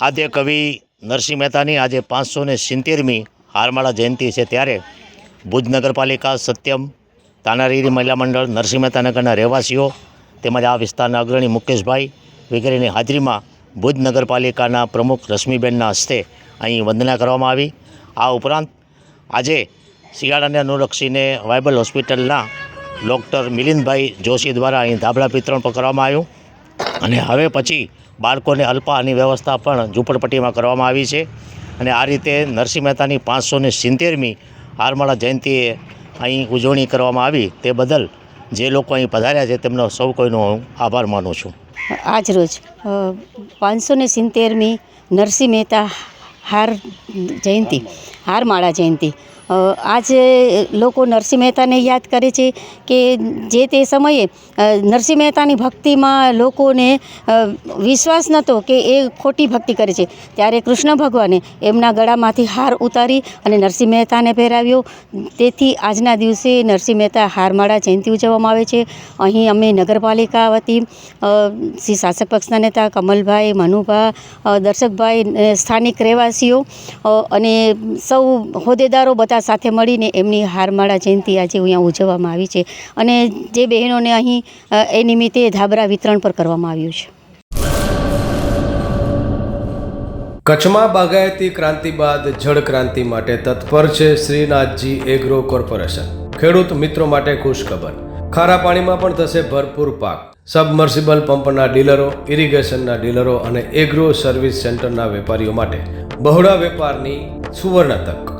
આદ્ય કવિ નરસિંહ મહેતાની આજે પાંચસો ને સિત્તેરમી હારમાળા જયંતિ છે ત્યારે ભુજ નગરપાલિકા સત્યમ તાનારીરી મહિલા મંડળ નરસિંહ મહેતા નગરના રહેવાસીઓ તેમજ આ વિસ્તારના અગ્રણી મુકેશભાઈ વગેરેની હાજરીમાં ભુજ નગરપાલિકાના પ્રમુખ રશ્મિબેનના હસ્તે અહીં વંદના કરવામાં આવી. આ ઉપરાંત આજે શિયાળાને અનુલક્ષીને વાયબલ હોસ્પિટલના ડૉક્ટર મિલિંદભાઈ જોશી દ્વારા અહીં ધાબળા વિતરણ પણ કરવામાં આવ્યું. અને હવે પછી બાળકોને અલ્પાહારની વ્યવસ્થા પણ ઝૂંપડપટ્ટીમાં કરવામાં આવી છે. અને આ રીતે નરસિંહ મહેતાની પાંચસો ને સિત્તેરમી હારમાળા જયંતિએ અહીં ઉજવણી કરવામાં આવી. તે બદલ જે લોકો અહીં પધાર્યા છે તેમનો સૌ કોઈનો હું આભાર માનું છું. આજ રોજ પાંચસો ને સિત્તેરમી નરસિંહ મહેતા હાર જયંતિ, હારમાળા જયંતિ. આજે લોકો નરસિંહ મહેતાને યાદ કરે છે કે જે તે સમયે નરસિંહ મહેતાની ભક્તિમાં લોકોને વિશ્વાસ નહોતો કે એ ખોટી ભક્તિ કરે છે. ત્યારે કૃષ્ણ ભગવાને એમના ગળામાંથી હાર ઉતારી અને નરસિંહ મહેતાને પહેરાવ્યો. તેથી આજના દિવસે નરસિંહ મહેતા હારમાળા જયંતિ ઉજવવામાં આવે છે. અહીં અમે નગરપાલિકા વતી શ્રી શાસક પક્ષના નેતા કમલભાઈ, મનુભા દર્શકભાઈ સ્થાનિક રહેવાસીઓ અને સૌ હોદ્દેદારો બધા સાથે મળીને એમની હારમાળા જયંતિ આજે અહીંયા ઉજવવામાં આવી છે અને જે બહેનોને અહીં એ નિમિત્તે ધાબરા વિતરણ પર કરવામાં આવ્યું છે. કચ્છમાં બાગાયતી ક્રાંતિ બાદ જળ ક્રાંતિ માટે તત્પર છે શ્રીનાથજી એગ્રો કોર્પોરેશન. ખેડૂત મિત્રો માટે ખુશખબર. ખારા પાણીમાં પણ થશે ભરપૂર પાક. સબમર્સિબલ પંપના ડીલરો, ઇરિગેશનના ડીલરો અને એગ્રો સર્વિસ સેન્ટરના વેપારીઓ માટે બહોળા વેપારની સુવર્ણ તક.